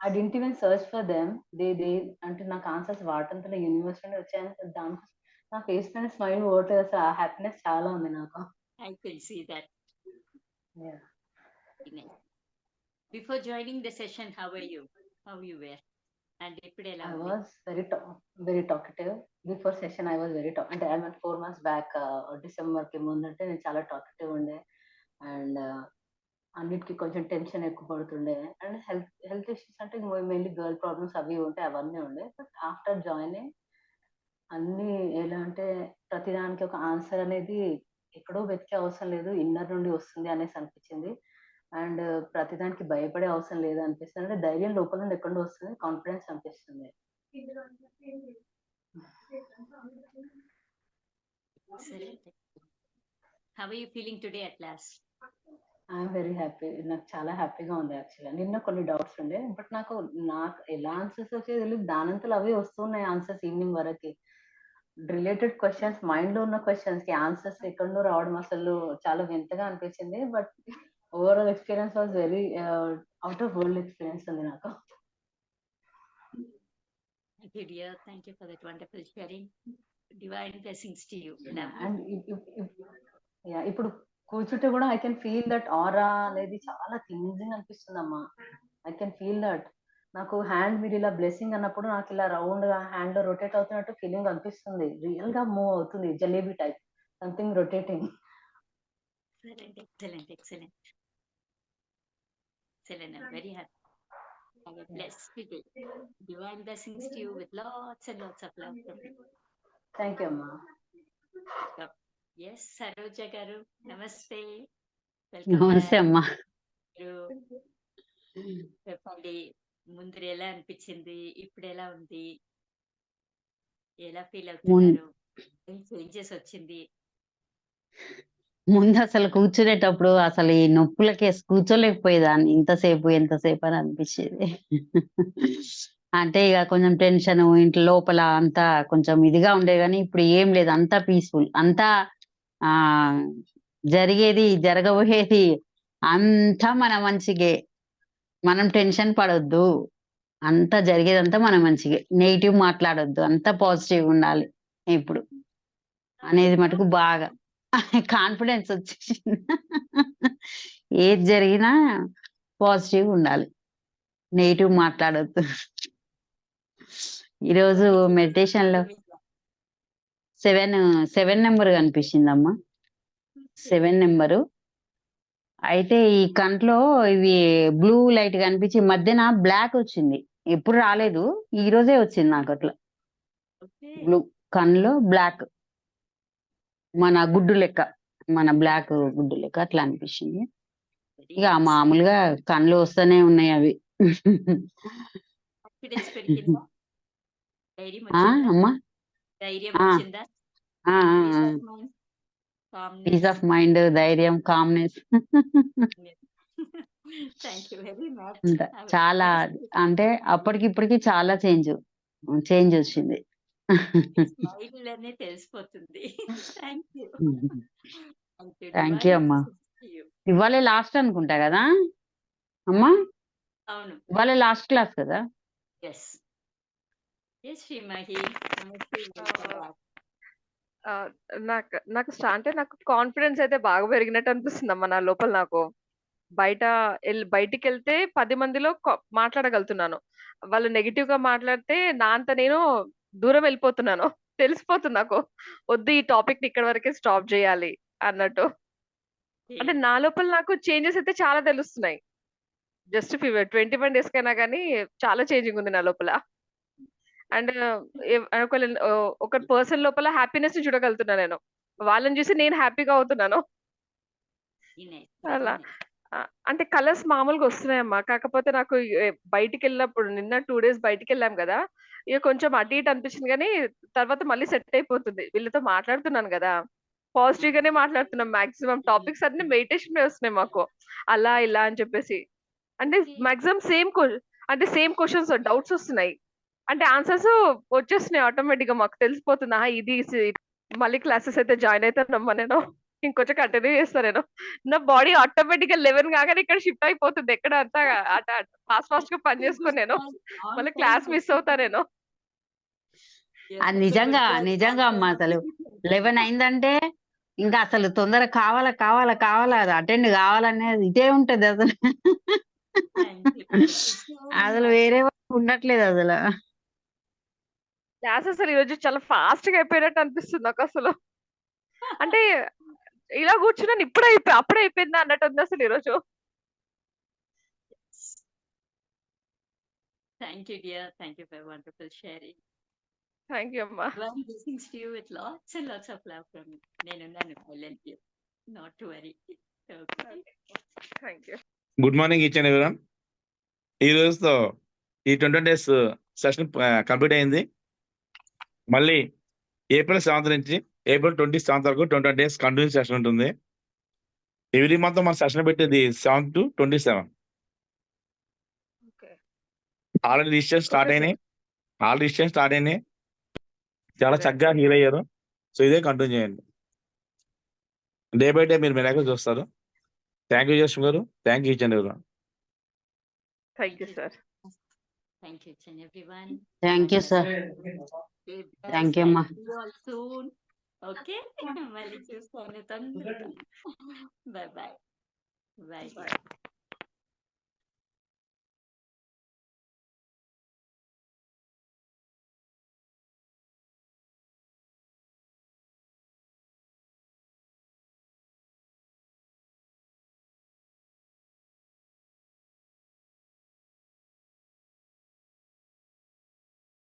I didn't even search for them they they అంటే నాకు answers వాటంతలో universe నుండి వచ్చాయని దాని నా ఫేస్ పైన స్మైల్ పోవట్లేదు అసలు ఆ హ్యాపీనెస్ చాలా ఉంది నాకు I can see that. Yeah. Before joining the session, how were you? How you were? And ఇప్పుడు ఎలా was very ta- very talkative. Before session, I was very talk. అంటే I went four months back, డిసెంబర్కి ముందంటే నేను చాలా talkative ఉండే and అన్నిటికీ కొంచెం tension ఎక్కువ పడుతుండే. అండ్ హెల్త్ హెల్త్ ఇష్యూస్ అంటే మెయిన్లీ గర్ల్ ప్రాబ్లమ్స్ అవి ఉంటాయి అవన్నీ ఉండే. బట్ ఆఫ్టర్ జాయినింగ్ అన్ని ఎలా అంటే ప్రతిదానికి ఒక ఆన్సర్ అనేది ఎక్కడో వెతికే అవసరం లేదు. ఇన్నర్ నుండి వస్తుంది అనేసి అనిపించింది. అండ్ ప్రతిదానికి భయపడే అవసరం లేదు అనిపిస్తుంది. అంటే ధైర్యం లోపల నుండి ఎక్కడ వస్తుంది? కాన్ఫిడెన్స్ అనిపిస్తుంది. How are you feeling today at last? I'm very happy నాకు చాలా హ్యాపీగా ఉంది యాక్చువల్గా నిన్న కొన్ని డౌట్స్ ఉండే బట్ నాకు నాకు ఎలా ఆన్సర్స్ వచ్చేది తెలియదు దానంతలో అవే వస్తున్నాయి ఆన్సర్స్ ఈవినింగ్ వరకు రిలేటెడ్ క్వశ్చన్స్ మైండ్లో ఉన్న క్వశ్చన్స్కి ఆన్సర్స్ ఎక్కడో రావడం అసలు చాలా వింతగా అనిపించింది but overall experience was very out of world experience ఉంది నాకు Thank you, dear. Thank you for that wonderful sharing. Divine blessings to you. Love. And yeah ఇప్పుడు కూర్చుంటే కూడా I can feel that aura అనేది చాలా క్లీన్జింగ్ అనిపిస్తుంది అమ్మా I can feel that నాకు హ్యాండ్ మీరు ఇలా బ్లెస్సింగ్ అన్నప్పుడు నాకు ఇలా రౌండ్గా హ్యాండ్లో రొటేట్ అవుతున్నట్టు ఫీలింగ్ అనిపిస్తుంది. రియల్గా మూవ్ అవుతుంది. Jalebi type something rotating. Divine blessings to you with lots and lots of love from me. Thank Saroja garu. Namaste. నమస్తే back. అమ్మా చెప్పండి ముందు ఎలా అనిపించింది ఇప్పుడు ఎలా ఉంది ఎలా ఫీల్ అవుతున్నారు ఏం వచ్చింది ముందు అసలు కూర్చునేటప్పుడు అసలు ఈ నొప్పులకి కూర్చోలేకపోయేదాన్ని ఇంతసేపు ఎంతసేపు అని అనిపించేది అంటే ఇక కొంచెం టెన్షన్ ఇంట్లో లోపల అంతా కొంచెం ఇదిగా ఉండే కానీ ఇప్పుడు ఏం లేదు అంతా పీస్ఫుల్ అంతా ఆ జరిగేది జరగబోయేది అంతా మన మంచిగే మనం టెన్షన్ పడొద్దు. అంతా జరిగేదంతా మన మంచిగే నెగిటివ్ మాట్లాడొద్దు. అంతా పాజిటివ్ ఉండాలి ఇప్పుడు. అనేది మటుకు బాగా కాన్ఫిడెన్స్ వచ్చేసింది. ఏది జరిగినా పాజిటివ్ ఉండాలి. నెగిటివ్ మాట్లాడొద్దు. ఈరోజు మెడిటేషన్లో seven seven number కనిపించిందమ్మా. Seven number. అయితే ఈ కంట్లో ఇవి బ్లూ లైట్ కనిపించి మధ్యన బ్లాక్ వచ్చింది. ఎప్పుడు రాలేదు. ఈ రోజే వచ్చింది నాకు అట్లా. బ్లూ కన్నులో బ్లాక్. మన గుడ్డు లెక్క. మన బ్లాక్ గుడ్డు లెక్క అట్లా అనిపించింది. ఇక మామూలుగా కళ్ళు వస్తూనే ఉన్నాయి అవి. అమ్మా. ధైర్యం ఆ. వచ్చిందా? పీస్ ఆఫ్ మైండ్ ధైర్యం కామ్నెస్ చాలా అంటే అప్పటికి ఇప్పటికి చాలా చేంజ్ చేంజ్ వచ్చింది. తెలిసిపోతుంది. థ్యాంక్ యూ అమ్మా. ఇవాళ లాస్ట్ అనుకుంటా కదా? అమ్మా? అవును. ఇవాళ లాస్ట్ క్లాస్ కదా? Yes yes Srimahi back. ఆ, నాకు నాకు అంటే నాకు కాన్ఫిడెన్స్ అయితే బాగా పెరిగినట్టు అనిపిస్తుంది అమ్మా నా లోపల నాకు. బయట బయటికి వెళ్తే పది మందిలో మాట్లాడగలుగుతున్నాను. వాళ్ళు నెగిటివ్గా మాట్లాడితే నా అంత నేను దూరం వెళ్ళిపోతున్నాను. తెలిసిపోతుంది నాకు. వద్దు ఈ టాపిక్ని ఇక్కడ వరకే స్టాప్ చేయాలి అన్నట్టు. అంటే నా లోపల నాకు చేంజెస్ అయితే చాలా తెలుస్తున్నాయి. Just fever twenty one days కైనా కానీ చాలా చేంజింగ్ ఉంది నా లోపల. అండ్ ఒకవేళ ఒక పర్సన్ లోపల హ్యాపీనెస్ చూడగలుగుతున్నా నేను. వాళ్ళని చూసి నేను హ్యాపీగా అవుతున్నాను. అలా. అంటే కలర్స్ మామూలుగా వస్తున్నాయమ్మా. కాకపోతే నాకు బయటికి వెళ్ళినప్పుడు నిన్న టూ డేస్ బయటికి వెళ్ళాం కదా. ఇక కొంచెం అటు ఇటు అనిపించింది కానీ తర్వాత మళ్ళీ సెట్ అయిపోతుంది. వీళ్ళతో మాట్లాడుతున్నాను కదా. పాజిటివ్ గానే మాట్లాడుతున్నాం. మాక్సిమం టాపిక్స్ అన్ని మెడిటేషన్ వస్తున్నాయి మాకు. అలా ఇలా అని చెప్పేసి. అంటే మాక్సిమం సేమ్ అంటే సేమ్ క్వశ్చన్స్ డౌట్స్ వస్తున్నాయి. అంటే ఆన్సర్స్ వచ్చేస్తున్నాయి ఆటోమేటిక్గా మాకు తెలిసిపోతుంది ఇది మళ్ళీ క్లాసెస్ అయితే జాయిన్ అవుతానమ్మా నేను ఇంకొంచెం కంటిన్యూ చేస్తా నేను. నా బాడీ ఆటోమేటిక్‌గా 11 కాగానే ఇక్కడ షిఫ్ట్ అయిపోతుంది. ఎక్కడ అంతా అట ఫాస్ట్ ఫాస్ట్‌గా పని చేసుకోను నేను. మళ్ళీ క్లాస్ మిస్ అవుతా నేను. అది నిజంగా నిజంగా అమ్మ అసలు 11 అయిందంటే ఇంకా అసలు తొందరగా కావాలా కావాలా కావాలా అది అటెండ్ కావాలనేది ఇదే ఉంటది అసలు. అసలు వేరే ఉండట్లేదు అసలు. క్లాస్ అసలు ఈరోజు చాలా ఫాస్ట్‌గా అయిపోయినట్టు అనిపిస్తుంది నాకసలు. అంటే ఇలా కూర్చున్నాను ఇప్పుడే అయిపోయి అప్పుడే అయిపోయిందా అన్నట్టుంది అసలు ఈరోజు. Thank you, dear. Thank you for wonderful sharing. Thank you అమ్మా. Well, blessings to you with lots and lots of love from me. నేనున్నాను. I'll help you. Not to worry. Okay. Thank you. Good morning ఇచ్చాను ఈ రోజుతో ఈ twenty days session complete అయింది మళ్ళీ April seventh నుంచి April twenty seventh వరకు twenty days continue session ఉంటుంది. ఎవ్రీ మంత్ మన సెషన్ పెట్టేది seven to twenty seven. Already registration start అయినాయి. ఆల్రెడీ రిజిస్ట్రేషన్ స్టార్ట్ అయినాయి. చాలా. చక్కగా హీల్ అయ్యారు. సో ఇదే కంటిన్యూ చేయండి. డే బై డే మీరు మెరాకిల్ చూస్తారు. థ్యాంక్ యూ జస్ట్ గారు thank you ఇచ్చండి thank you sir. Thank you, and everyone. You sir. Stay Thank you, అమ్మా. and see you all soon. Okay? మళ్ళీ చూస్తాను తొందరగా. Bye bye. Bye.